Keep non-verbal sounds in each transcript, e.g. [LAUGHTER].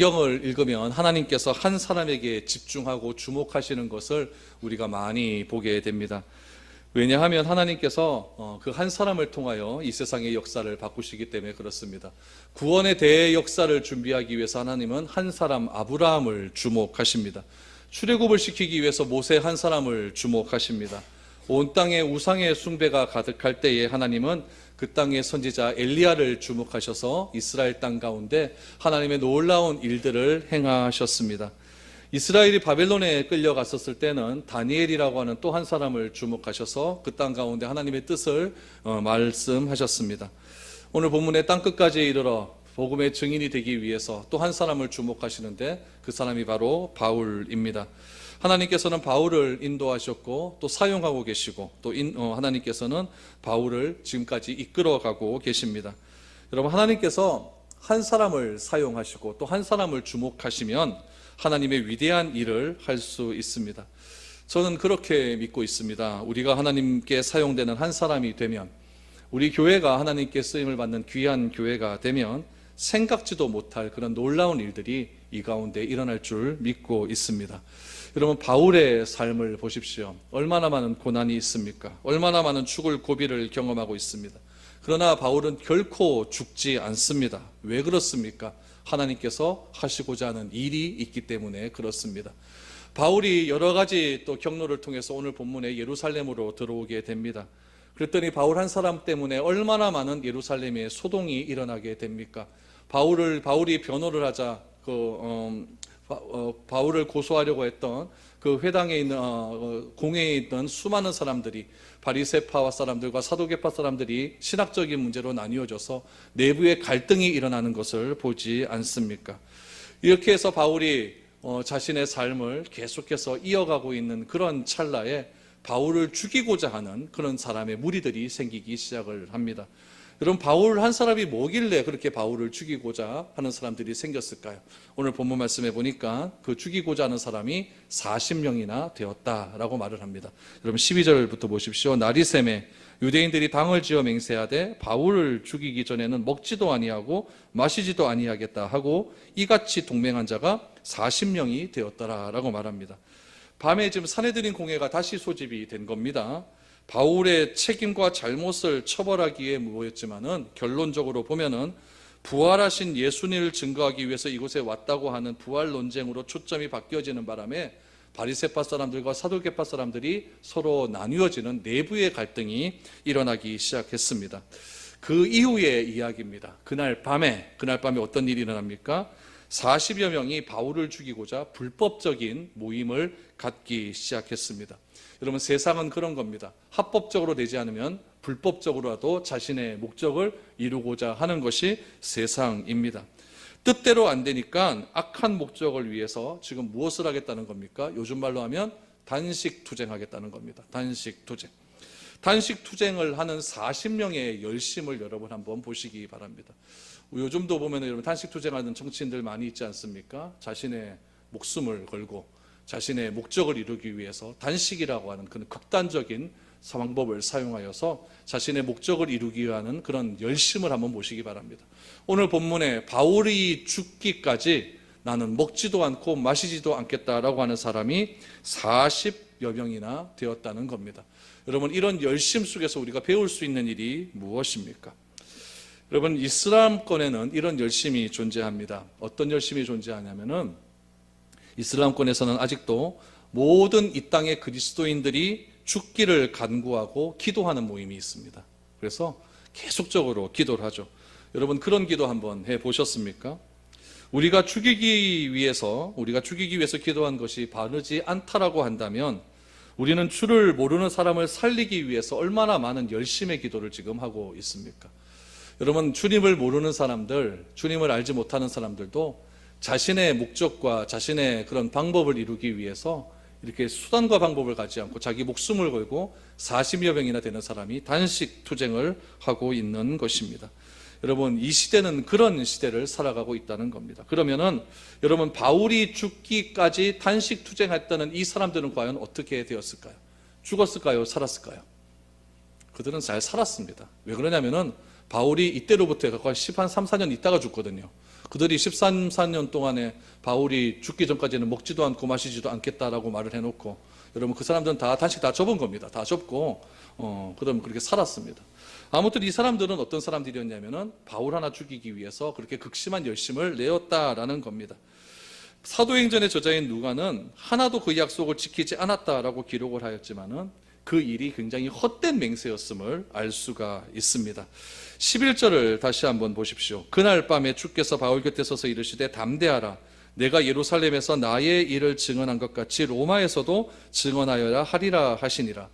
성경을 읽으면 하나님께서 한 사람에게 집중하고 주목하시는 것을 우리가 많이 보게 됩니다. 왜냐하면 하나님께서 그 한 사람을 통하여 이 세상의 역사를 바꾸시기 때문에 그렇습니다. 구원의 대역사를 준비하기 위해서 하나님은 한 사람 아브라함을 주목하십니다. 출애굽을 시키기 위해서 모세 한 사람을 주목하십니다. 온 땅에 우상의 숭배가 가득할 때에 하나님은 그 땅의 선지자 엘리야를 주목하셔서 이스라엘 땅 가운데 하나님의 놀라운 일들을 행하셨습니다. 이스라엘이 바벨론에 끌려갔었을 때는 다니엘이라고 하는 또 한 사람을 주목하셔서 그 땅 가운데 하나님의 뜻을 어, 말씀하셨습니다. 오늘 본문의 땅 끝까지 이르러 복음의 증인이 되기 위해서 또 한 사람을 주목하시는데 그 사람이 바로 바울입니다. 하나님께서는 바울을 인도하셨고 또 사용하고 계시고 또 인, 어, 하나님께서는 바울을 지금까지 이끌어가고 계십니다. 여러분 하나님께서 한 사람을 사용하시고 또 한 사람을 주목하시면 하나님의 위대한 일을 할 수 있습니다. 저는 그렇게 믿고 있습니다. 우리가 하나님께 사용되는 한 사람이 되면 우리 교회가 하나님께 쓰임을 받는 귀한 교회가 되면 생각지도 못할 그런 놀라운 일들이 이 가운데 일어날 줄 믿고 있습니다. 여러분 바울의 삶을 보십시오. 얼마나 많은 고난이 있습니까? 얼마나 많은 죽을 고비를 경험하고 있습니다. 그러나 바울은 결코 죽지 않습니다. 왜 그렇습니까? 하나님께서 하시고자 하는 일이 있기 때문에 그렇습니다. 바울이 여러 가지 또 경로를 통해서 오늘 본문에 예루살렘으로 들어오게 됩니다. 그랬더니 바울 한 사람 때문에 얼마나 많은 예루살렘의 소동이 일어나게 됩니까? 바울을 바울이 변호를 하자 그 어, 어, 바울을 고소하려고 했던 그 회당에 있는 어, 공회에 있던 수많은 사람들이 바리세파와 사람들과 사도계파 사람들이 신학적인 문제로 나뉘어져서 내부의 갈등이 일어나는 것을 보지 않습니까? 이렇게 해서 바울이 어, 자신의 삶을 계속해서 이어가고 있는 그런 찰나에 바울을 죽이고자 하는 그런 사람의 무리들이 생기기 시작을 합니다. 여러분 바울 한 사람이 뭐길래 그렇게 바울을 죽이고자 하는 사람들이 생겼을까요? 오늘 본문 말씀해 보니까 그 죽이고자 하는 사람이 40명이나 되었다라고 말을 합니다. 여러분 12절부터 보십시오. 나리셈에 유대인들이 당을 지어 맹세하되 바울을 죽이기 전에는 먹지도 아니하고 마시지도 아니하겠다 하고 이같이 동맹한 자가 40명이 되었더라라고 말합니다. 밤에 지금 사내들인 공회가 다시 소집이 된 겁니다. 바울의 책임과 잘못을 처벌하기에 모였지만은 결론적으로 보면은 부활하신 예수님을 증거하기 위해서 이곳에 왔다고 하는 부활 논쟁으로 초점이 바뀌어지는 바람에 바리세파 사람들과 사도계파 사람들이 서로 나뉘어지는 내부의 갈등이 일어나기 시작했습니다. 그 이후의 이야기입니다. 그날 밤에 그날 밤에 어떤 일이 일어납니까? 40여 명이 바울을 죽이고자 불법적인 모임을 갖기 시작했습니다. 여러분 세상은 그런 겁니다. 합법적으로 되지 않으면 불법적으로라도 자신의 목적을 이루고자 하는 것이 세상입니다. 뜻대로 안 되니까 악한 목적을 위해서 지금 무엇을 하겠다는 겁니까? 요즘 말로 하면 단식 투쟁하겠다는 겁니다. 단식 투쟁. 단식 투쟁을 하는 40명의 열심을 여러분 한번 보시기 바랍니다. 요즘도 보면 여러분 단식 투쟁하는 정치인들 많이 있지 않습니까? 자신의 목숨을 걸고 자신의 목적을 이루기 위해서 단식이라고 하는 그런 극단적인 방법을 사용하여서 자신의 목적을 이루기 위한 그런 열심을 한번 보시기 바랍니다. 오늘 본문에 바울이 죽기까지 나는 먹지도 않고 마시지도 않겠다라고 하는 사람이 40여 명이나 되었다는 겁니다. 여러분 이런 열심 속에서 우리가 배울 수 있는 일이 무엇입니까? 여러분 이슬람권에는 이런 열심이 존재합니다. 어떤 열심이 존재하냐면은 이슬람권에서는 아직도 모든 이 땅의 그리스도인들이 죽기를 간구하고 기도하는 모임이 있습니다. 그래서 계속적으로 기도를 하죠. 여러분 그런 기도 한번 해 보셨습니까? 우리가 죽이기 위해서 우리가 죽이기 위해서 기도한 것이 바르지 않다라고 한다면 우리는 주를 모르는 사람을 살리기 위해서 얼마나 많은 열심의 기도를 지금 하고 있습니까? 여러분 주님을 모르는 사람들, 주님을 알지 못하는 사람들도 자신의 목적과 자신의 그런 방법을 이루기 위해서 이렇게 수단과 방법을 갖지 않고 자기 목숨을 걸고 40여 명이나 되는 사람이 단식 투쟁을 하고 있는 것입니다. 여러분 이 시대는 그런 시대를 살아가고 있다는 겁니다. 그러면은 여러분 바울이 죽기까지 단식 투쟁했다는 이 사람들은 과연 어떻게 되었을까요? 죽었을까요? 살았을까요? 그들은 잘 살았습니다. 왜 그러냐면은 바울이 이때로부터 한 3, 4년 있다가 죽거든요. 그들이 13, 4년 동안에 바울이 죽기 전까지는 먹지도 않고 마시지도 않겠다라고 말을 해놓고 여러분 그 사람들은 다 단식 다 접은 겁니다. 다 접고 어 그럼 그렇게 살았습니다. 아무튼 이 사람들은 어떤 사람들이었냐면은 바울 하나 죽이기 위해서 그렇게 극심한 열심을 내었다라는 겁니다. 사도행전의 저자인 누가는 하나도 그 약속을 지키지 않았다라고 기록을 하였지만은 그 일이 굉장히 헛된 맹세였음을 알 수가 있습니다. 11절을 다시 한번 보십시오. 그날 밤에 주께서 바울 곁에 서서 이르시되 담대하라. 내가 예루살렘에서 나의 일을 증언한 것 같이 로마에서도 증언하여야 하리라 하시니라.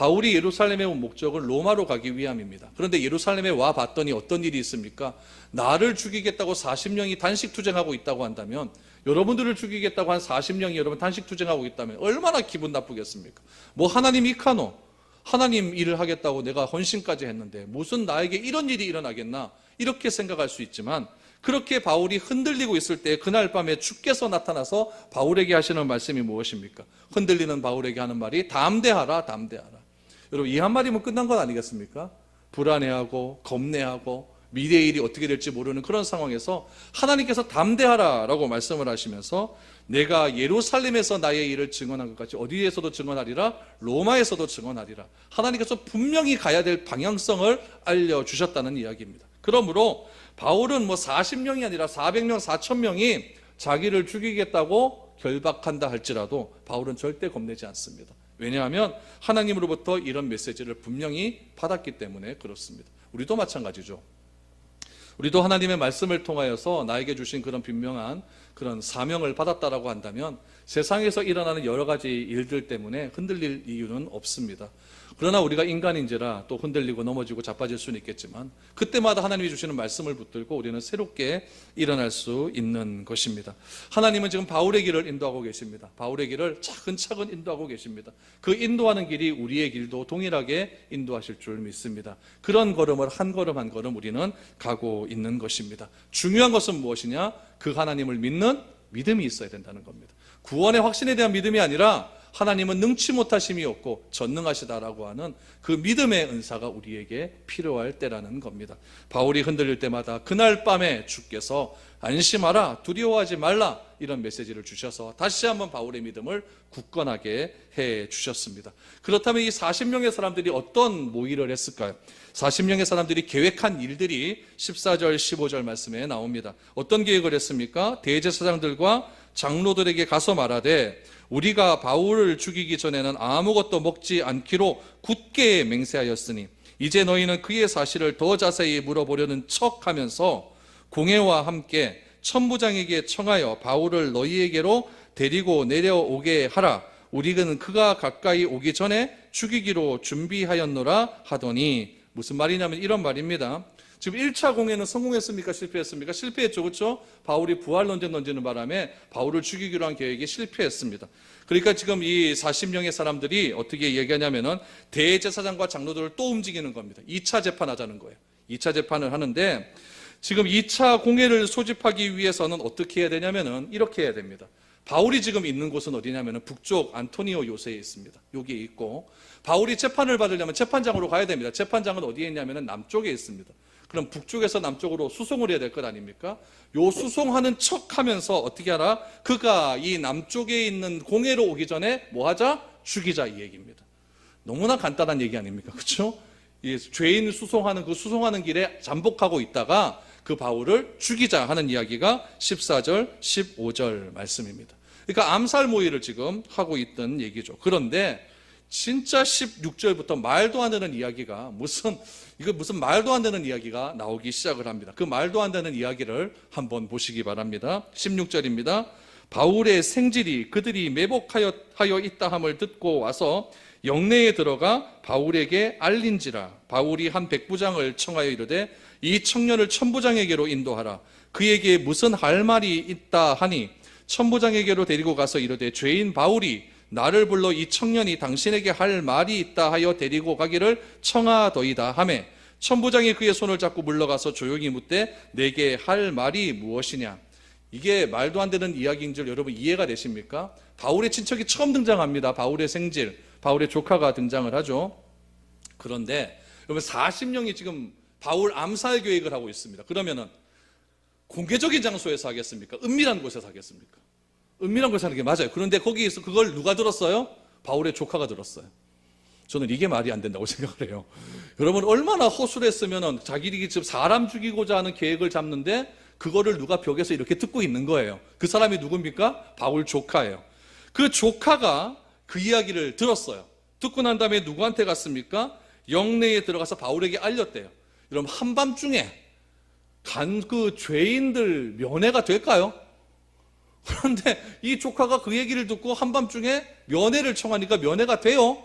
바울이 예루살렘에 온 목적은 로마로 가기 위함입니다. 그런데 예루살렘에 와 봤더니 어떤 일이 있습니까? 나를 죽이겠다고 40명이 단식 투쟁하고 있다고 한다면 여러분들을 죽이겠다고 한 40명이 여러분 단식 투쟁하고 있다면 얼마나 기분 나쁘겠습니까? 뭐 하나님 이카노 하나님 일을 하겠다고 내가 헌신까지 했는데 무슨 나에게 이런 일이 일어나겠나 이렇게 생각할 수 있지만 그렇게 바울이 흔들리고 있을 때 그날 밤에 주께서 나타나서 바울에게 하시는 말씀이 무엇입니까? 흔들리는 바울에게 하는 말이 담대하라 담대하라 여러분 이 한마디면 끝난 건 아니겠습니까? 불안해하고 겁내하고 미래의 일이 어떻게 될지 모르는 그런 상황에서 하나님께서 담대하라라고 말씀을 하시면서 내가 예루살렘에서 나의 일을 증언한 것 같이 어디에서도 증언하리라? 로마에서도 증언하리라. 하나님께서 분명히 가야 될 방향성을 알려 주셨다는 이야기입니다. 그러므로 바울은 뭐 40명이 아니라 400명 4천명이 자기를 죽이겠다고 결박한다 할지라도 바울은 절대 겁내지 않습니다 왜냐하면 하나님으로부터 이런 메시지를 분명히 받았기 때문에 그렇습니다 우리도 마찬가지죠 우리도 하나님의 말씀을 통하여서 나에게 주신 그런 분명한 그런 사명을 받았다라고 한다면 세상에서 일어나는 여러 가지 일들 때문에 흔들릴 이유는 없습니다. 그러나 우리가 인간인지라 또 흔들리고 넘어지고 자빠질 수는 있겠지만 그때마다 하나님이 주시는 말씀을 붙들고 우리는 새롭게 일어날 수 있는 것입니다. 하나님은 지금 바울의 길을 인도하고 계십니다. 바울의 길을 차근차근 인도하고 계십니다. 그 인도하는 길이 우리의 길도 동일하게 인도하실 줄 믿습니다. 그런 걸음을 한 걸음 한 걸음 우리는 가고 있는 것입니다. 중요한 것은 무엇이냐? 그 하나님을 믿는 믿음이 있어야 된다는 겁니다. 구원의 확신에 대한 믿음이 아니라 하나님은 능치 못하심이 없고 전능하시다라고 하는 그 믿음의 은사가 우리에게 필요할 때라는 겁니다. 바울이 흔들릴 때마다 그날 밤에 주께서 안심하라 두려워하지 말라 이런 메시지를 주셔서 다시 한번 바울의 믿음을 굳건하게 해 주셨습니다. 그렇다면 이 40명의 사람들이 어떤 모의를 했을까요? 40명의 사람들이 계획한 일들이 14절 15절 말씀에 나옵니다. 어떤 계획을 했습니까? 대제사장들과 장로들에게 가서 말하되 우리가 바울을 죽이기 전에는 아무것도 먹지 않기로 굳게 맹세하였으니 이제 너희는 그의 사실을 더 자세히 물어보려는 척 하면서 공회와 함께 천부장에게 청하여 바울을 너희에게로 데리고 내려오게 하라. 우리는 그가 가까이 오기 전에 죽이기로 준비하였노라 하더니 무슨 말이냐면 이런 말입니다. 지금 1차 공회는 성공했습니까? 실패했습니까? 실패했죠. 그렇죠? 바울이 부활 논쟁 던지는 바람에 바울을 죽이기로 한 계획이 실패했습니다. 그러니까 지금 이 40명의 사람들이 어떻게 얘기하냐면은 대제사장과 장로들을 또 움직이는 겁니다. 2차 재판하자는 거예요. 2차 재판을 하는데 지금 2차 공회를 소집하기 위해서는 어떻게 해야 되냐면은 이렇게 해야 됩니다. 바울이 지금 있는 곳은 어디냐면은 북쪽 안토니오 요새에 있습니다. 여기에 있고 바울이 재판을 받으려면 재판장으로 가야 됩니다. 재판장은 어디에 있냐면은 남쪽에 있습니다. 그럼 북쪽에서 남쪽으로 수송을 해야 될 것 아닙니까? 요 수송하는 척 하면서 어떻게 하라? 그가 이 남쪽에 있는 공회로 오기 전에 뭐 하자? 죽이자 이 얘기입니다. 너무나 간단한 얘기 아닙니까? 그렇죠? 이 죄인 수송하는 그 수송하는 길에 잠복하고 있다가 그 바울을 죽이자 하는 이야기가 14절, 15절 말씀입니다. 그러니까 암살 모의를 지금 하고 있던 얘기죠. 그런데 진짜 16절부터 말도 안 되는 이야기가 무슨 이거 무슨 말도 안 되는 이야기가 나오기 시작을 합니다. 그 말도 안 되는 이야기를 한번 보시기 바랍니다. 16절입니다. 바울의 생질이 그들이 매복하여 하여 있다 함을 듣고 와서 영내에 들어가 바울에게 알린지라 바울이 한 백부장을 청하여 이르되 이 청년을 천부장에게로 인도하라 그에게 무슨 할 말이 있다 하니 천부장에게로 데리고 가서 이르되 죄인 바울이 나를 불러 이 청년이 당신에게 할 말이 있다 하여 데리고 가기를 청하더이다 하매 천부장이 그의 손을 잡고 물러가서 조용히 묻되 내게 할 말이 무엇이냐 이게 말도 안 되는 이야기인 줄 여러분 이해가 되십니까? 바울의 친척이 처음 등장합니다. 바울의 생질, 바울의 조카가 등장을 하죠. 그런데 여러분 40명이 지금 바울 암살 계획을 하고 있습니다. 그러면은 공개적인 장소에서 하겠습니까? 은밀한 곳에서 하겠습니까? 은밀한 곳에서 하는 게 맞아요. 그런데 거기에서 그걸 누가 들었어요? 바울의 조카가 들었어요. 저는 이게 말이 안 된다고 [LAUGHS] 생각을 해요. 여러분 얼마나 허술했으면 자기들이 지금 사람 죽이고자 하는 계획을 잡는데 그거를 누가 벽에서 이렇게 듣고 있는 거예요. 그 사람이 누굽니까? 바울 조카예요. 그 조카가 그 이야기를 들었어요. 듣고 난 다음에 누구한테 갔습니까? 영내에 들어가서 바울에게 알렸대요. 여러분 한밤중에 간 그 죄인들 면회가 될까요? 그런데 이 조카가 그 얘기를 듣고 한밤중에 면회를 청하니까 면회가 돼요.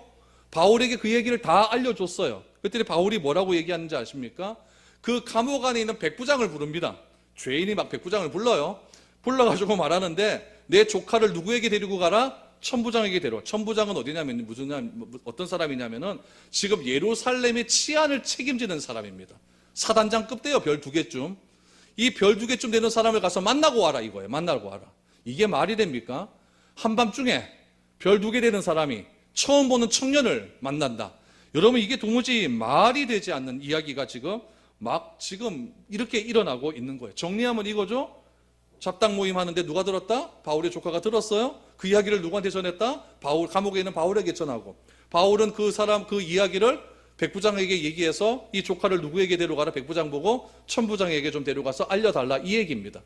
바울에게 그 얘기를 다 알려줬어요. 그때 바울이 뭐라고 얘기하는지 아십니까? 그 감옥 안에 있는 백부장을 부릅니다. 죄인이 막 백부장을 불러요. 불러가지고 [LAUGHS] 말하는데 내 조카를 누구에게 데리고 가라? 천부장에게 데려. 천부장은 어디냐면 무슨 어떤 사람이냐면은 지금 예루살렘의 치안을 책임지는 사람입니다. 사단장급 돼요. 별 두 개쯤. 이 별 두 개쯤 되는 사람을 가서 만나고 와라 이거예요. 만나고 와라. 이게 말이 됩니까? 한밤중에 별 두 개 되는 사람이 처음 보는 청년을 만난다. 여러분 이게 도무지 말이 되지 않는 이야기가 지금 막 지금 이렇게 일어나고 있는 거예요. 정리하면 이거죠. 잡당 모임 하는데 누가 들었다? 바울의 조카가 들었어요. 그 이야기를 누구한테 전했다? 바울 감옥에 있는 바울에게 전하고 바울은 그 사람 그 이야기를 백부장에게 얘기해서 이 조카를 누구에게 데려가라 백부장 보고 천부장에게 좀 데려가서 알려달라 이 얘기입니다.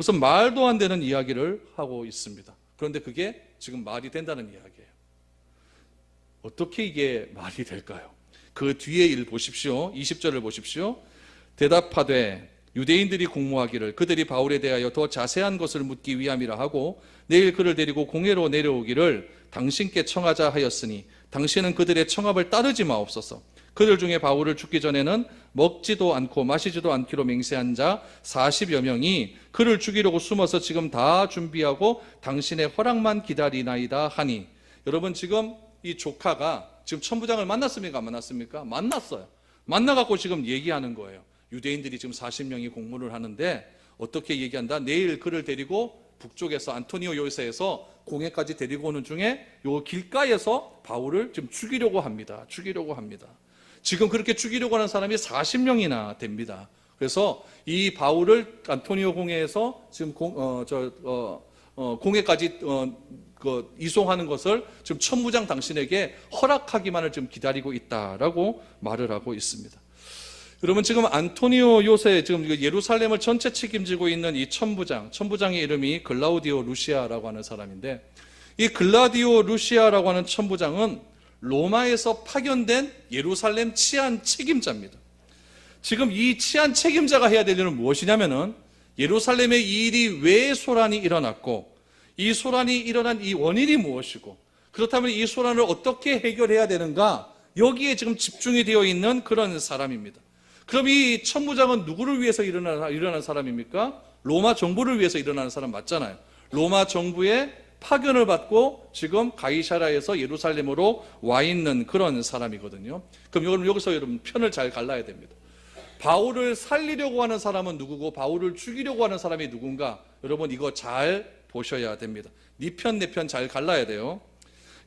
무슨 말도 안 되는 이야기를 하고 있습니다. 그런데 그게 지금 말이 된다는 이야기예요. 어떻게 이게 말이 될까요? 그 뒤에 일 보십시오. 20절을 보십시오. 대답하되 유대인들이 공모하기를 그들이 바울에 대하여 더 자세한 것을 묻기 위함이라 하고 내일 그를 데리고 공회로 내려오기를 당신께 청하자 하였으니 당신은 그들의 청합을 따르지 마옵소서. 그들 중에 바울을 죽기 전에는 먹지도 않고 마시지도 않기로 맹세한 자 40여 명이 그를 죽이려고 숨어서 지금 다 준비하고 당신의 허락만 기다리나이다 하니 여러분 지금 이 조카가 지금 천부장을 만났습니까? 안 만났습니까? 만났어요. 만나갖고 지금 얘기하는 거예요. 유대인들이 지금 40명이 공문을 하는데 어떻게 얘기한다? 내일 그를 데리고 북쪽에서 안토니오 요새에서 공회까지 데리고 오는 중에 요 길가에서 바울을 지금 죽이려고 합니다. 죽이려고 합니다. 지금 그렇게 죽이려고 하는 사람이 40명이나 됩니다. 그래서 이 바울을 안토니오 공회에서 지금 공, 어, 저, 어, 어, 공회까지 어, 그 이송하는 것을 지금 천부장 당신에게 허락하기만을 지금 기다리고 있다라고 말을 하고 있습니다. 여러분 지금 안토니오 요새 지금 예루살렘을 전체 책임지고 있는 이 천부장, 천부장의 이름이 글라우디오 루시아라고 하는 사람인데 이 글라디오 루시아라고 하는 천부장은 로마에서 파견된 예루살렘 치안 책임자입니다. 지금 이 치안 책임자가 해야 될 일은 무엇이냐면은 예루살렘에 이 일이 왜 소란이 일어났고 이 소란이 일어난 이 원인이 무엇이고 그렇다면 이 소란을 어떻게 해결해야 되는가 여기에 지금 집중이 되어 있는 그런 사람입니다. 그럼 이 천부장은 누구를 위해서 일어나는, 사람입니까? 로마 정부를 위해서 일어나는 사람 맞잖아요. 로마 정부의 파견을 받고 지금 가이사라에서 예루살렘으로 와 있는 그런 사람이거든요. 그럼 여러분 여기서 여러분 편을 잘 갈라야 됩니다. 바울을 살리려고 하는 사람은 누구고 바울을 죽이려고 하는 사람이 누군가 여러분 이거 잘 보셔야 됩니다. 네 편 내 편 잘 갈라야 돼요.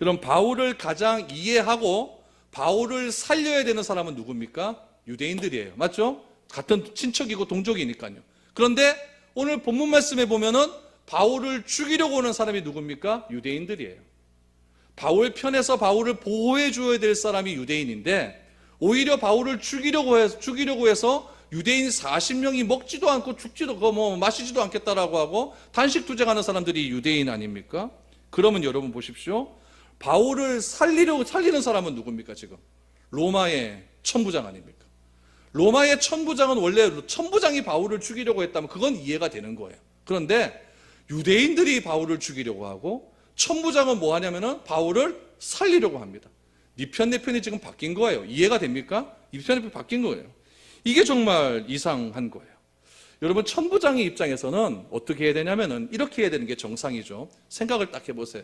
여러분 바울을 가장 이해하고 바울을 살려야 되는 사람은 누굽니까? 유대인들이에요. 맞죠? 같은 친척이고 동족이니까요. 그런데 오늘 본문 말씀에 보면은 바울을 죽이려고 오는 사람이 누굽니까? 유대인들이에요. 바울 편에서 바울을 보호해 줘야 될 사람이 유대인인데 오히려 바울을 죽이려고 해서 죽이려고 해서 유대인 40명이 먹지도 않고 죽지도 그뭐 마시지도 않겠다라고 하고 단식 투쟁하는 사람들이 유대인 아닙니까? 그러면 여러분 보십시오. 바울을 살리려고 살리는 사람은 누굽니까 지금? 로마의 천부장 아닙니까? 로마의 천부장은 원래 천부장이 바울을 죽이려고 했다면 그건 이해가 되는 거예요. 그런데 유대인들이 바울을 죽이려고 하고 천부장은 뭐 하냐면은 바울을 살리려고 합니다. 네편내 편이 지금 바뀐 거예요. 이해가 됩니까? 이편 내편 바뀐 거예요. 이게 정말 이상한 거예요. 여러분 천부장의 입장에서는 어떻게 해야 되냐면은 이렇게 해야 되는 게 정상이죠. 생각을 딱 해보세요.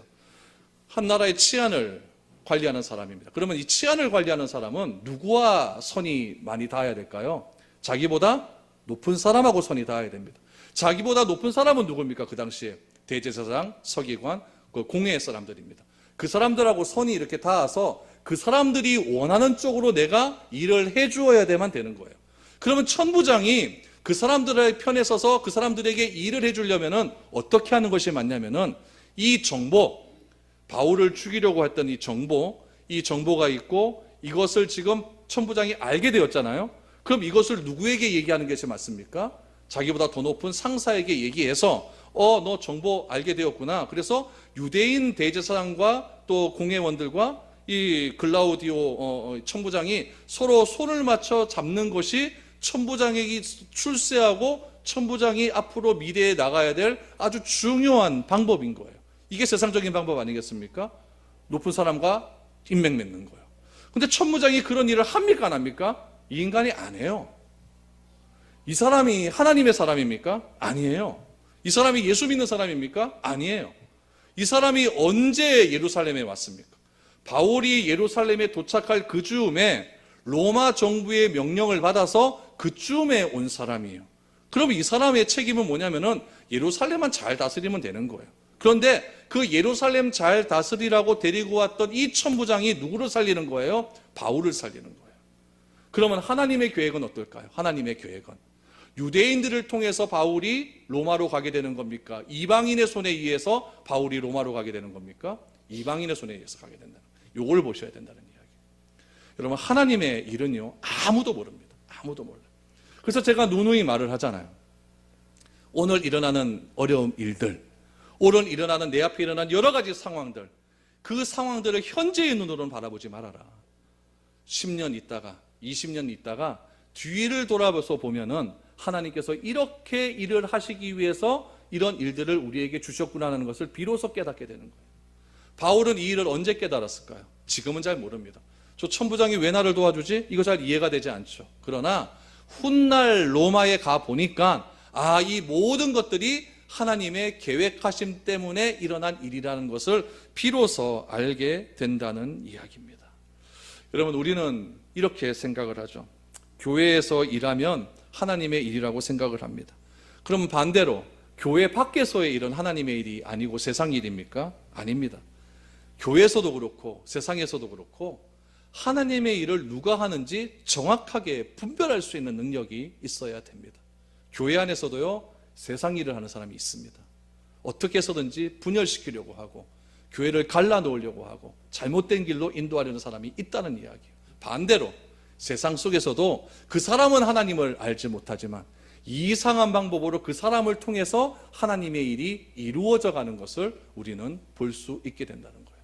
한 나라의 치안을 관리하는 사람입니다. 그러면 이 치안을 관리하는 사람은 누구와 선이 많이 닿아야 될까요? 자기보다 높은 사람하고 선이 닿아야 됩니다. 자기보다 높은 사람은 누굽니까? 그 당시에 대제사장, 서기관, 그 공회의 사람들입니다. 그 사람들하고 선이 이렇게 닿아서 그 사람들이 원하는 쪽으로 내가 일을 해 주어야 되만 되는 거예요. 그러면 천부장이 그 사람들의 편에 서서 그 사람들에게 일을 해 주려면은 어떻게 하는 것이 맞냐면은 이 정보, 바울을 죽이려고 했던 이 정보, 이 정보가 있고 이것을 지금 천부장이 알게 되었잖아요. 그럼 이것을 누구에게 얘기하는 것이 맞습니까? 자기보다 더 높은 상사에게 얘기해서 어, 너 정보 알게 되었구나. 그래서 유대인 대제사장과 또 공회원들과 이 글라우디오 어, 어, 천부장이 서로 손을 맞춰 잡는 것이 천부장에게 출세하고 천부장이 앞으로 미래에 나가야 될 아주 중요한 방법인 거예요. 이게 세상적인 방법 아니겠습니까? 높은 사람과 인맥 맺는 거예요. 근데 천부장이 그런 일을 합니까 안 합니까? 이 인간이 안 해요. 이 사람이 하나님의 사람입니까? 아니에요. 이 사람이 예수 믿는 사람입니까? 아니에요. 이 사람이 언제 예루살렘에 왔습니까? 바울이 예루살렘에 도착할 그 즈음에 로마 정부의 명령을 받아서 그 즈음에 온 사람이에요. 그럼 이 사람의 책임은 뭐냐면은 예루살렘만 잘 다스리면 되는 거예요. 그런데 그 예루살렘 잘 다스리라고 데리고 왔던 이 천부장이 누구를 살리는 거예요? 바울을 살리는 거예요. 그러면 하나님의 계획은 어떨까요? 하나님의 계획은 유대인들을 통해서 바울이 로마로 가게 되는 겁니까? 이방인의 손에 의해서 바울이 로마로 가게 되는 겁니까? 이방인의 손에 의해서 가게 된다는. 요걸 보셔야 된다는 이야기. 여러분 하나님의 일은요 아무도 모릅니다. 아무도 몰라요. 그래서 제가 누누이 말을 하잖아요. 오늘 일어나는 어려운 일들, 오늘 일어나는 내 앞에 일어난 여러 가지 상황들, 그 상황들을 현재의 눈으로는 바라보지 말아라. 10년 있다가, 20년 있다가 뒤를 돌아서 보면은 하나님께서 이렇게 일을 하시기 위해서 이런 일들을 우리에게 주셨구나라는 것을 비로소 깨닫게 되는 거예요. 바울은 이 일을 언제 깨달았을까요? 지금은 잘 모릅니다. 저 천부장이 왜 나를 도와주지? 이거 잘 이해가 되지 않죠. 그러나 훗날 로마에 가 보니까 아, 이 모든 것들이 하나님의 계획하심 때문에 일어난 일이라는 것을 비로소 알게 된다는 이야기입니다. 여러분, 우리는 이렇게 생각을 하죠. 교회에서 일하면 하나님의 일이라고 생각을 합니다. 그럼 반대로 교회 밖에서의 일은 하나님의 일이 아니고 세상 일입니까? 아닙니다. 교회에서도 그렇고 세상에서도 그렇고 하나님의 일을 누가 하는지 정확하게 분별할 수 있는 능력이 있어야 됩니다. 교회 안에서도요, 세상 일을 하는 사람이 있습니다. 어떻게 해서든지 분열시키려고 하고, 교회를 갈라놓으려고 하고, 잘못된 길로 인도하려는 사람이 있다는 이야기예요. 반대로, 세상 속에서도 그 사람은 하나님을 알지 못하지만, 이상한 방법으로 그 사람을 통해서 하나님의 일이 이루어져 가는 것을 우리는 볼 수 있게 된다는 거예요.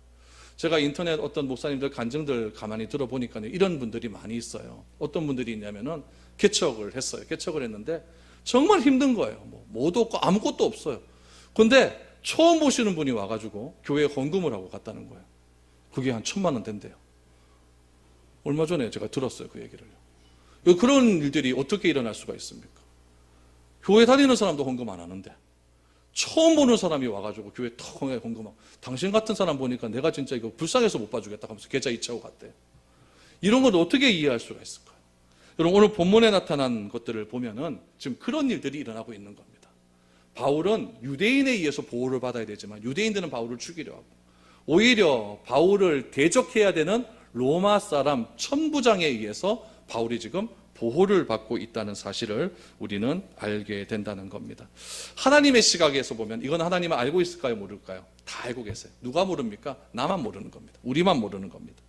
제가 인터넷 어떤 목사님들 간증들 가만히 들어보니까 이런 분들이 많이 있어요. 어떤 분들이 있냐면은 개척을 했어요. 개척을 했는데 정말 힘든 거예요. 뭐, 뭐도 없고 아무것도 없어요. 근데 처음 보시는 분이 와가지고 교회에 헌금을 하고 갔다는 거예요. 그게 한 천만 원 된대요. 얼마 전에 제가 들었어요. 그 얘기를요. 그런 일들이 어떻게 일어날 수가 있습니까? 교회 다니는 사람도 헌금 안 하는데 처음 보는 사람이 와가지고 교회 턱 헌금하고 당신 같은 사람 보니까 내가 진짜 이거 불쌍해서 못 봐주겠다 하면서 계좌 이체하고 갔대요. 이런 걸 어떻게 이해할 수가 있을까요? 여러분 오늘 본문에 나타난 것들을 보면은 지금 그런 일들이 일어나고 있는 겁니다. 바울은 유대인에 의해서 보호를 받아야 되지만 유대인들은 바울을 죽이려 하고 오히려 바울을 대적해야 되는 로마 사람 천부장에 의해서 바울이 지금 보호를 받고 있다는 사실을 우리는 알게 된다는 겁니다. 하나님의 시각에서 보면 이건 하나님은 알고 있을까요? 모를까요? 다 알고 계세요. 누가 모릅니까? 나만 모르는 겁니다. 우리만 모르는 겁니다.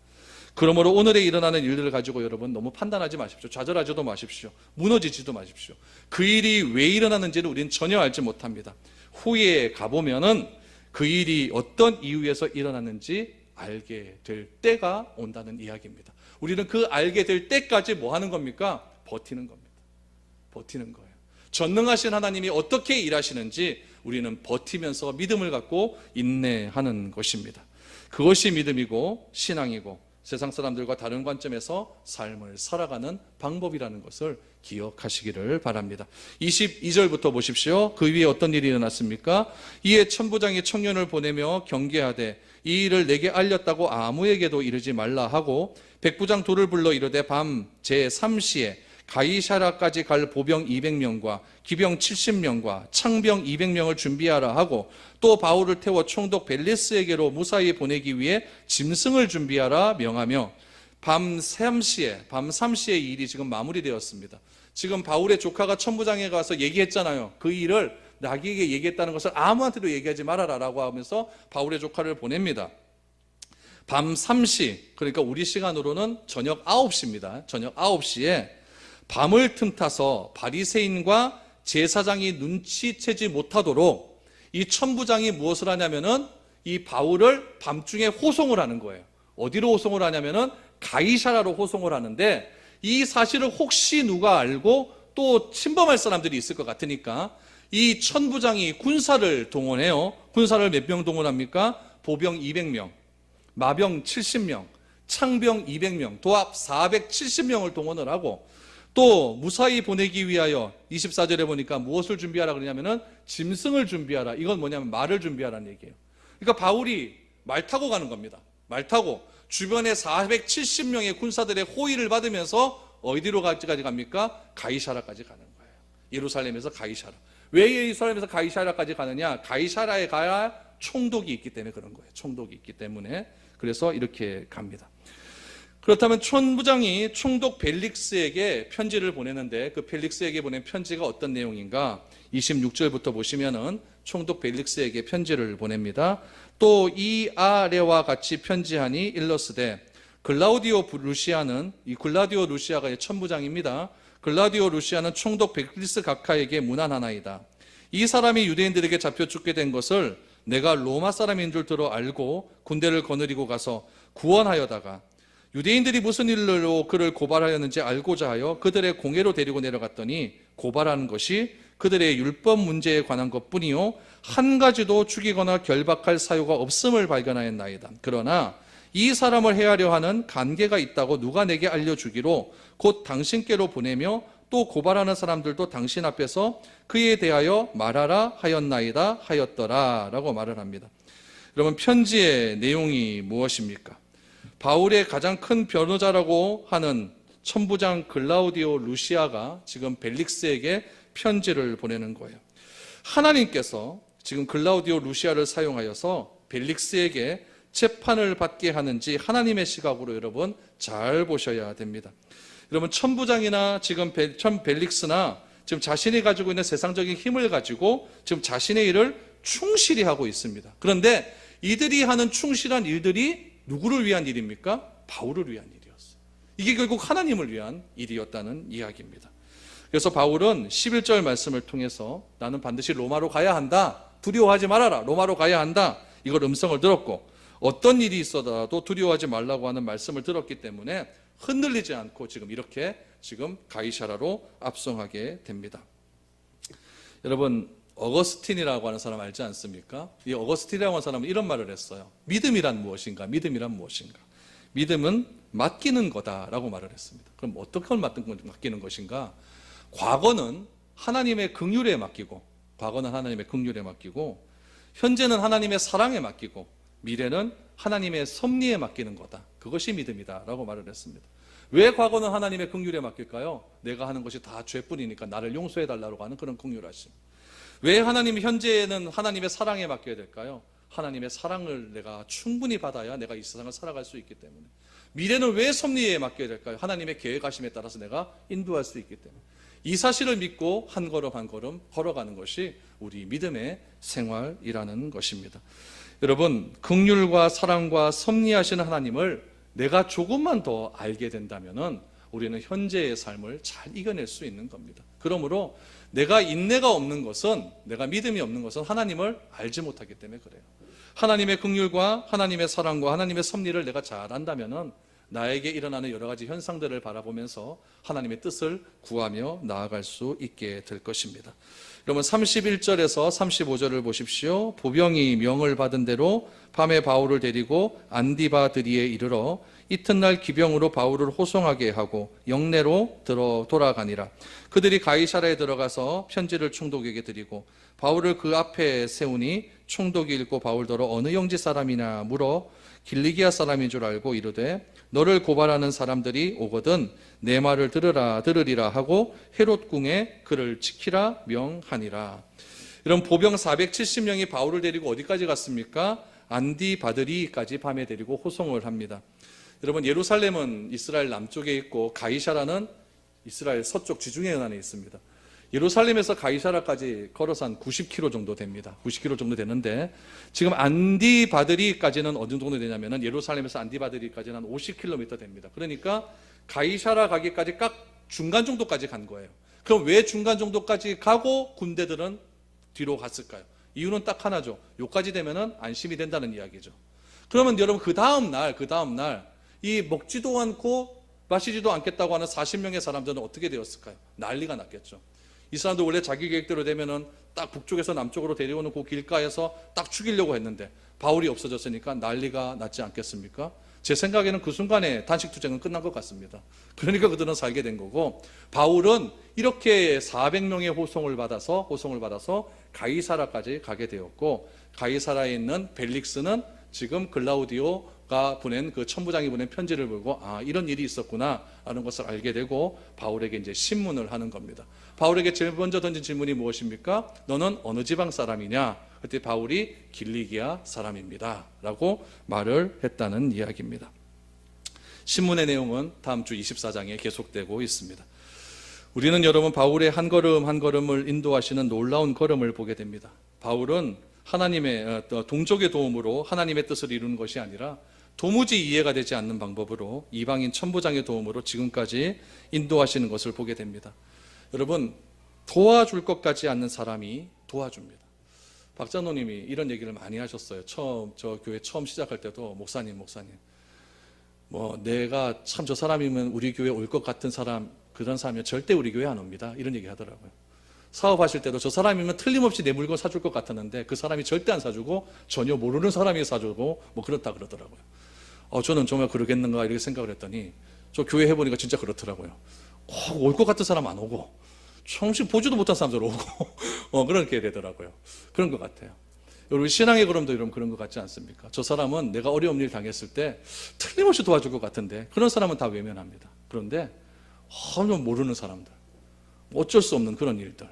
그러므로 오늘에 일어나는 일들을 가지고 여러분 너무 판단하지 마십시오. 좌절하지도 마십시오. 무너지지도 마십시오. 그 일이 왜 일어나는지를 우리는 전혀 알지 못합니다. 후에 가보면은 그 일이 어떤 이유에서 일어났는지 알게 될 때가 온다는 이야기입니다. 우리는 그 알게 될 때까지 뭐 하는 겁니까? 버티는 겁니다. 버티는 거예요. 전능하신 하나님이 어떻게 일하시는지 우리는 버티면서 믿음을 갖고 인내하는 것입니다. 그것이 믿음이고 신앙이고 세상 사람들과 다른 관점에서 삶을 살아가는 방법이라는 것을 기억하시기를 바랍니다. 22절부터 보십시오. 그 위에 어떤 일이 일어났습니까? 이에 천부장이 청년을 보내며 경계하되 이 일을 내게 알렸다고 아무에게도 이르지 말라 하고 백부장 돌을 불러 이르되 밤 제3시에 가이샤라까지 갈 보병 200명과 기병 70명과 창병 200명을 준비하라 하고 또 바울을 태워 총독 벨리스에게로 무사히 보내기 위해 짐승을 준비하라 명하며 밤 3시에 밤 3시에 일이 지금 마무리되었습니다. 지금 바울의 조카가 천부장에 가서 얘기했잖아요. 그 일을 나기에게 얘기했다는 것을 아무한테도 얘기하지 말아라라고 하면서 바울의 조카를 보냅니다. 밤 3시, 그러니까 우리 시간으로는 저녁 9시입니다. 저녁 9시에 밤을 틈타서 바리새인과 제사장이 눈치채지 못하도록 이 천부장이 무엇을 하냐면은 이 바울을 밤중에 호송을 하는 거예요. 어디로 호송을 하냐면은 가이사라로 호송을 하는데 이 사실을 혹시 누가 알고 또 침범할 사람들이 있을 것 같으니까 이 천부장이 군사를 동원해요. 군사를 몇 명 동원합니까? 보병 200명, 마병 70명, 창병 200명, 도합 470명을 동원을 하고 또 무사히 보내기 위하여 24절에 보니까 무엇을 준비하라 그러냐면은 짐승을 준비하라. 이건 뭐냐면 말을 준비하라는 얘기예요. 그러니까 바울이 말 타고 가는 겁니다. 말 타고 주변에 470명의 군사들의 호의를 받으면서 어디로 까지 갑니까? 가이사라까지 가는 거예요. 예루살렘에서 가이사라. 왜 예루살렘에서 가이사라까지 가느냐? 가이사라에 가야 총독이 있기 때문에 그런 거예요. 총독이 있기 때문에 그래서 이렇게 갑니다. 그렇다면 천부장이 총독 벨릭스에게 편지를 보내는데 그 벨릭스에게 보낸 편지가 어떤 내용인가? 26절부터 보시면은 총독 벨릭스에게 편지를 보냅니다. 또 이 아래와 같이 편지하니 일러스되 글라우디오 루시아는 이 글라디오 루시아가 천부장입니다. 글라디오 루시아는 총독 벨릭스 각하에게 문안하나이다. 이 사람이 유대인들에게 잡혀 죽게 된 것을 내가 로마 사람인 줄 들어 알고 군대를 거느리고 가서 구원하여다가 유대인들이 무슨 일로 그를 고발하였는지 알고자 하여 그들의 공회로 데리고 내려갔더니 고발하는 것이 그들의 율법 문제에 관한 것뿐이요 한 가지도 죽이거나 결박할 사유가 없음을 발견하였나이다. 그러나 이 사람을 해하려 하는 관계가 있다고 누가 내게 알려주기로 곧 당신께로 보내며 또 고발하는 사람들도 당신 앞에서 그에 대하여 말하라 하였나이다 하였더라 라고 말을 합니다. 여러분 편지의 내용이 무엇입니까? 바울의 가장 큰 변호자라고 하는 천부장 글라우디오 루시아가 지금 벨릭스에게 편지를 보내는 거예요. 하나님께서 지금 글라우디오 루시아를 사용하여서 벨릭스에게 재판을 받게 하는지 하나님의 시각으로 여러분 잘 보셔야 됩니다. 여러분 천부장이나 지금 벨릭스나 지금 자신이 가지고 있는 세상적인 힘을 가지고 지금 자신의 일을 충실히 하고 있습니다. 그런데 이들이 하는 충실한 일들이 누구를 위한 일입니까? 바울을 위한 일이었어요. 이게 결국 하나님을 위한 일이었다는 이야기입니다. 그래서 바울은 11절 말씀을 통해서 나는 반드시 로마로 가야 한다. 두려워하지 말아라. 로마로 가야 한다. 이걸 음성을 들었고 어떤 일이 있어도 두려워하지 말라고 하는 말씀을 들었기 때문에 흔들리지 않고 지금 이렇게 지금 가이샤라로 압송하게 됩니다. 여러분 어거스틴이라고 하는 사람 알지 않습니까? 이 어거스틴이라고 하는 사람은 이런 말을 했어요. 믿음이란 무엇인가? 믿음이란 무엇인가? 믿음은 맡기는 거다라고 말을 했습니다. 그럼 어떻게 맡기는 것인가? 과거는 하나님의 긍휼에 맡기고 과거는 하나님의 긍휼에 맡기고 현재는 하나님의 사랑에 맡기고 미래는 하나님의 섭리에 맡기는 거다. 그것이 믿음이다라고 말을 했습니다. 왜 과거는 하나님의 긍휼에 맡길까요? 내가 하는 것이 다 죄뿐이니까 나를 용서해 달라고 하는 그런 긍휼하심. 왜 하나님 현재는 하나님의 사랑에 맡겨야 될까요? 하나님의 사랑을 내가 충분히 받아야 내가 이 세상을 살아갈 수 있기 때문에. 미래는 왜 섭리에 맡겨야 될까요? 하나님의 계획하심에 따라서 내가 인도할 수 있기 때문에. 이 사실을 믿고 한 걸음 한 걸음 걸어가는 것이 우리 믿음의 생활이라는 것입니다. 여러분, 긍휼과 사랑과 섭리하시는 하나님을 내가 조금만 더 알게 된다면은 우리는 현재의 삶을 잘 이겨낼 수 있는 겁니다. 그러므로 내가 인내가 없는 것은 내가 믿음이 없는 것은 하나님을 알지 못하기 때문에 그래요. 하나님의 긍휼과 하나님의 사랑과 하나님의 섭리를 내가 잘 안다면은 나에게 일어나는 여러 가지 현상들을 바라보면서 하나님의 뜻을 구하며 나아갈 수 있게 될 것입니다. 여러분 31절에서 35절을 보십시오. 보병이 명을 받은 대로 밤에 바울을 데리고 안디바드리에 이르러 이튿날 기병으로 바울을 호송하게 하고 영내로 들어 돌아가니라. 그들이 가이사라에 들어가서 편지를 총독에게 드리고 바울을 그 앞에 세우니 총독이 읽고 바울더러 어느 영지 사람이냐 물어 길리기아 사람인 줄 알고 이르되 너를 고발하는 사람들이 오거든 내 말을 들으라 들으리라 하고 헤롯 궁에 그를 지키라 명하니라. 이런 보병 470명이 바울을 데리고 어디까지 갔습니까? 안디 바드리까지 밤에 데리고 호송을 합니다. 여러분 예루살렘은 이스라엘 남쪽에 있고 가이샤라는 이스라엘 서쪽 지중해 연안에 있습니다. 예루살렘에서 가이사라까지 걸어서 한 90km 정도 됩니다. 90km 정도 되는데 지금 안디 바드리까지는 어느 정도 되냐면은 예루살렘에서 안디 바드리까지는 한 50km 됩니다. 그러니까 가이사라 가기까지 딱 중간 정도까지 간 거예요. 그럼 왜 중간 정도까지 가고 군대들은 뒤로 갔을까요? 이유는 딱 하나죠. 요까지 되면은 안심이 된다는 이야기죠. 그러면 여러분 그 다음 날, 그 다음 날 이 먹지도 않고 마시지도 않겠다고 하는 40명의 사람들은 어떻게 되었을까요? 난리가 났겠죠. 이 사람들 원래 자기 계획대로 되면은 딱 북쪽에서 남쪽으로 데려오는 그 길가에서 딱 죽이려고 했는데 바울이 없어졌으니까 난리가 났지 않겠습니까? 제 생각에는 그 순간에 단식 투쟁은 끝난 것 같습니다. 그러니까 그들은 살게 된 거고 바울은 이렇게 400명의 호송을 받아서 호송을 받아서 가이사라까지 가게 되었고 가이사라에 있는 벨릭스는 지금 글라우디오가 보낸 그 천부장이 보낸 편지를 보고 아 이런 일이 있었구나 하는 것을 알게 되고 바울에게 이제 신문을 하는 겁니다. 바울에게 제일 먼저 던진 질문이 무엇입니까? 너는 어느 지방 사람이냐? 그때 바울이 길리기아 사람입니다 라고 말을 했다는 이야기입니다. 신문의 내용은 다음 주 24장에 계속되고 있습니다. 우리는 여러분 바울의 한 걸음 한 걸음을 인도하시는 놀라운 걸음을 보게 됩니다. 바울은 하나님의 어, 동족의 도움으로 하나님의 뜻을 이루는 것이 아니라 도무지 이해가 되지 않는 방법으로 이방인 천부장의 도움으로 지금까지 인도하시는 것을 보게 됩니다. 여러분 도와줄 것 같지 않는 사람이 도와줍니다. 박장로님이 이런 얘기를 많이 하셨어요. 처음 저 교회 처음 시작할 때도 목사님 목사님 뭐 내가 참 저 사람이면 우리 교회 올 것 같은 사람 그런 사람이면 절대 우리 교회 안 옵니다. 이런 얘기 하더라고요. 사업하실 때도 저 사람이면 틀림없이 내 물건 사줄 것 같았는데 그 사람이 절대 안 사주고 전혀 모르는 사람이 사주고 뭐 그렇다 그러더라고요. 어, 저는 정말 그러겠는가 이렇게 생각을 했더니 저 교회 해보니까 진짜 그렇더라고요. 올것 같은 사람 안 오고 정식 보지도 못한 사람들 오고 [LAUGHS] 어, 그렇게 되더라고요. 그런 것 같아요. 여러분 신앙의 걸음도 여러분 그런 것 같지 않습니까? 저 사람은 내가 어려운 일 당했을 때 틀림없이 도와줄 것 같은데 그런 사람은 다 외면합니다. 그런데 전혀 모르는 사람들, 어쩔 수 없는 그런 일들,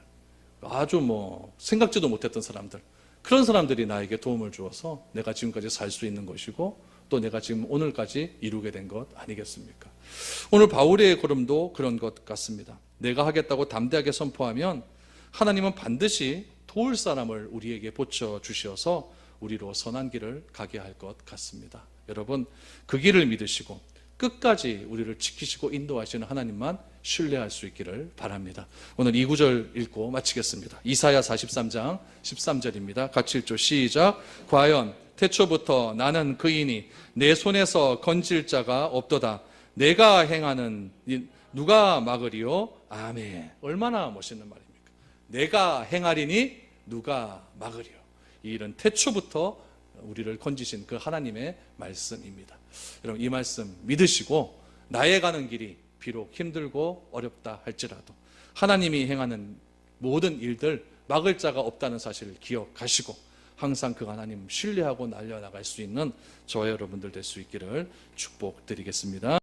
아주 뭐 생각지도 못했던 사람들, 그런 사람들이 나에게 도움을 주어서 내가 지금까지 살 수 있는 것이고 또 내가 지금 오늘까지 이루게 된 것 아니겠습니까? 오늘 바울의 걸음도 그런 것 같습니다. 내가 하겠다고 담대하게 선포하면 하나님은 반드시 도울 사람을 우리에게 보쳐 주셔서 우리로 선한 길을 가게 할 것 같습니다. 여러분 그 길을 믿으시고 끝까지 우리를 지키시고 인도하시는 하나님만 신뢰할 수 있기를 바랍니다. 오늘 이 구절 읽고 마치겠습니다. 이사야 43장 13절입니다. 같이 읽죠. 시작. 과연 태초부터 나는 그이니 내 손에서 건질 자가 없도다. 내가 행하는 일 누가 막으리요? 아멘. 얼마나 멋있는 말입니까? 내가 행하리니 누가 막으리요? 이 일은 태초부터 우리를 건지신 그 하나님의 말씀입니다. 여러분 이 말씀 믿으시고 나의 가는 길이 비록 힘들고 어렵다 할지라도 하나님이 행하는 모든 일들 막을 자가 없다는 사실을 기억하시고 항상 그 하나님 신뢰하고 날려나갈 수 있는 저와 여러분들 될 수 있기를 축복드리겠습니다.